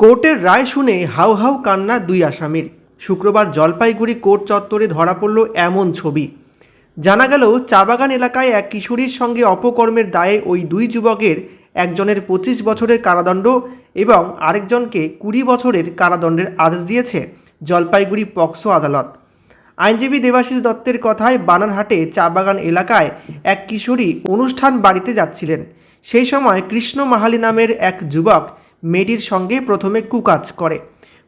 কোর্টের রায় শুনে how how কান্না দুই আসামির। শুক্রবার জলপাইগুড়ি কোর্ট চত্বরে ধরা পড়ল এমন ছবি। জানা গেল, চাবাগান এলাকায় এক কিশোরীর সঙ্গে অপকর্মের দায়ে ওই দুই যুবকের একজনের পঁচিশ বছরের কারাদণ্ড এবং আরেকজনকে কুড়ি বছরের কারাদণ্ডের আদেশ দিয়েছে জলপাইগুড়ি পক্সো আদালত। আইনজীবী দেবাশিস দত্তের কথায় বানারহাটে চা বাগান এলাকায় এক কিশোরী অনুষ্ঠান বাড়িতে যাচ্ছিলেন। সেই সময় কৃষ্ণ মাহালি নামের এক যুবক মেয়েটির সঙ্গে প্রথমে কুকাজ করে।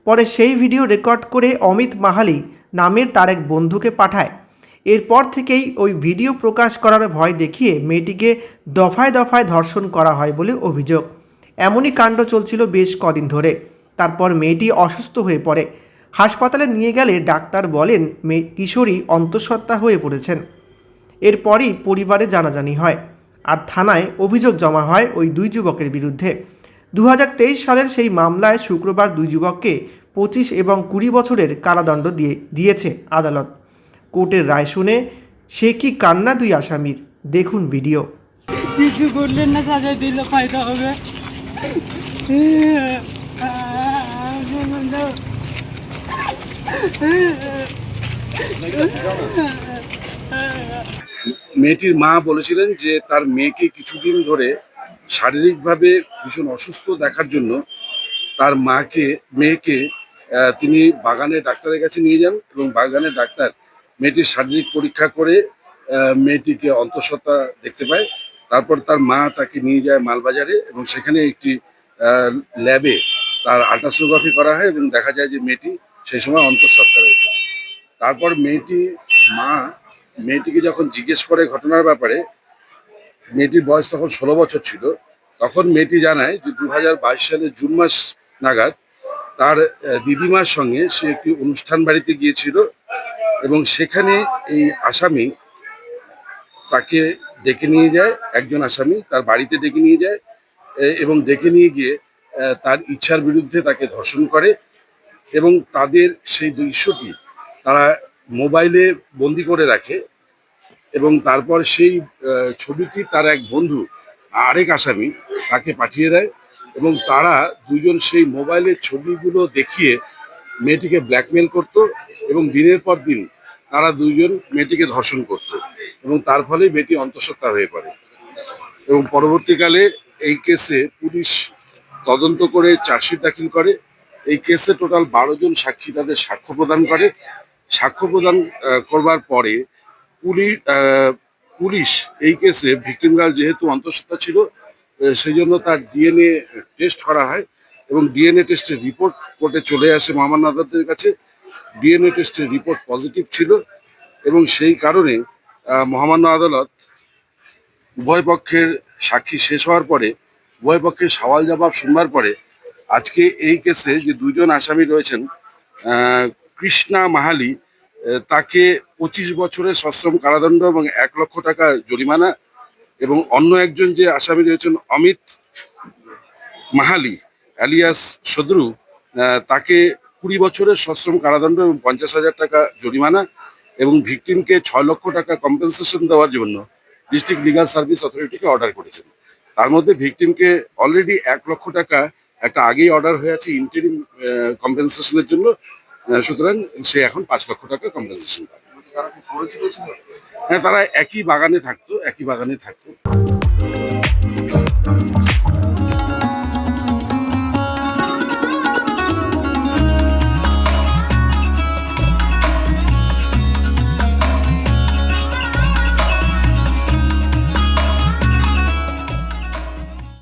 পরে সেই ভিডিও রেকর্ড করে অমিত মাহালি নামের তার এক বন্ধুকে পাঠায়। এরপর থেকেই ওই ভিডিও প্রকাশ করার ভয় দেখিয়ে মেয়েটিকে দফায় দফায় ধর্ষণ করা হয় বলে অভিযোগ। এমনই কাণ্ড চলছিল বেশ কদিন ধরে। তারপর মেয়েটি অসুস্থ হয়ে পড়ে। হাসপাতালে নিয়ে গেলে ডাক্তার বলেন মেয়ে কিশোরী অন্তঃসত্ত্বা হয়ে পড়েছেন। এরপরই পরিবারে জানাজানি হয় আর থানায় অভিযোগ জমা হয় ওই দুই যুবকের বিরুদ্ধে। দু হাজার তেইশ সালের সেই মামলায় শুক্রবার দুই যুবককে পঁচিশ এবং কুড়ি বছরের কারাদণ্ড দিয়ে, দিয়েছে আদালত। কোর্টের রায় শুনে, সে কি কান্না দুই আসামির? দেখুন ভিডিও। কিছু করলেন না সাজা দিলে ফায়দা হবে। মেয়েটির মা বলেছিলেন যে তার মেয়েকে কিছুদিন ধরে শারীরিকভাবে ভীষণ অসুস্থ দেখার জন্য তার মাকে, মেয়েকে তিনি বাগানের ডাক্তারের কাছে নিয়ে যান এবং বাগানের ডাক্তার মেয়েটির শারীরিক পরীক্ষা করে মেয়েটিকে অন্তঃসত্ত্বা দেখতে পায়। তারপর তার মা তাকে নিয়ে যায় মালবাজারে এবং সেখানে একটি ল্যাবে তার আল্ট্রাসোনোগ্রাফি করা হয় এবং দেখা যায় যে মেয়েটি সেই সময় অন্তঃসত্ত্বা রয়েছে। তারপর মেয়েটি, মা মেয়েটিকে যখন জিজ্ঞেস করে ঘটনার ব্যাপারে, মেয়েটির বয়স তখন ষোলো বছর ছিল, তখন মেয়েটি জানায় যে দু সালের জুন মাস নাগাদ তার দিদিমার সঙ্গে সে একটি অনুষ্ঠান বাড়িতে গিয়েছিল এবং সেখানে এই আসামি তাকে ডেকে নিয়ে যায়, একজন আসামি তার বাড়িতে ডেকে নিয়ে যায় এবং ডেকে নিয়ে গিয়ে তার ইচ্ছার বিরুদ্ধে তাকে ধর্ষণ করে এবং তাদের সেই দৃশ্যটি তারা মোবাইলে বন্দি করে রাখে এবং তারপর সেই ছবিটি তার এক বন্ধু, আরেক আসামি, তাকে পাঠিয়ে দেয় এবং তারা দুজন সেই মোবাইলের ছবিগুলো দেখিয়ে মেয়েটিকে ব্ল্যাকমেল করত এবং দিনের পর দিন তারা দুজন মেয়েটিকে ধর্ষণ করত এবং তার ফলে মেয়েটি অন্তঃসত্ত্বা হয়ে পড়ে। এবং পরবর্তীকালে এই কেসে পুলিশ তদন্ত করে চার্জশিট দাখিল করে এই কেসে টোটাল বারো জন সাক্ষী তাদের সাক্ষ্য প্রদান করে। সাক্ষ্য প্রদান করবার পরে পুলিশ পুলিশ এই কেসে ভিকটিম গার্ল যেহেতু অন্তঃসত্ত্বা ছিল সেই জন্য তার ডিএনএ টেস্ট করা হয় এবং ডিএনএ টেস্টের রিপোর্ট কোর্টে চলে আসে মহামান্য আদালতের কাছে। ডিএনএ টেস্টের রিপোর্ট পজিটিভ ছিল এবং সেই কারণে মহামান্য আদালত উভয় পক্ষের সাক্ষী শেষ হওয়ার পরে, উভয় পক্ষের সওয়াল জবাব শুনবার পরে আজকে এই কেসে যে দুজন আসামি রয়েছেন কৃষ্ণা মাহালি তাকে পঁচিশ বছরের সশ্রম কারাদণ্ড এবং এক লক্ষ টাকা জরিমানা এবং অন্য একজন যে আসামি রয়েছেন অমিত মাহালি অ্যালিয়াস সদরু তাকে কুড়ি বছরের সশ্রম কারাদণ্ড এবং পঞ্চাশ হাজার টাকা জরিমানা এবং ভিকটিমকে ছয় লক্ষ টাকা কম্পেনসেশন দেওয়ার জন্য ডিস্ট্রিক্ট লিগাল সার্ভিস অথরিটিকে অর্ডার করেছেন। তার মধ্যে ভিকটিমকে অলরেডি এক লক্ষ টাকা একটা আগেই অর্ডার হয়ে আছে ইন্টারিম কম্পেনসেশনের জন্য। সুতরাং সে এখন পাঁচ লক্ষ টাকা কম্পেনসেশন পাবে। হ্যাঁ তারা একই বাগানে থাকতো একই বাগানে থাকতো।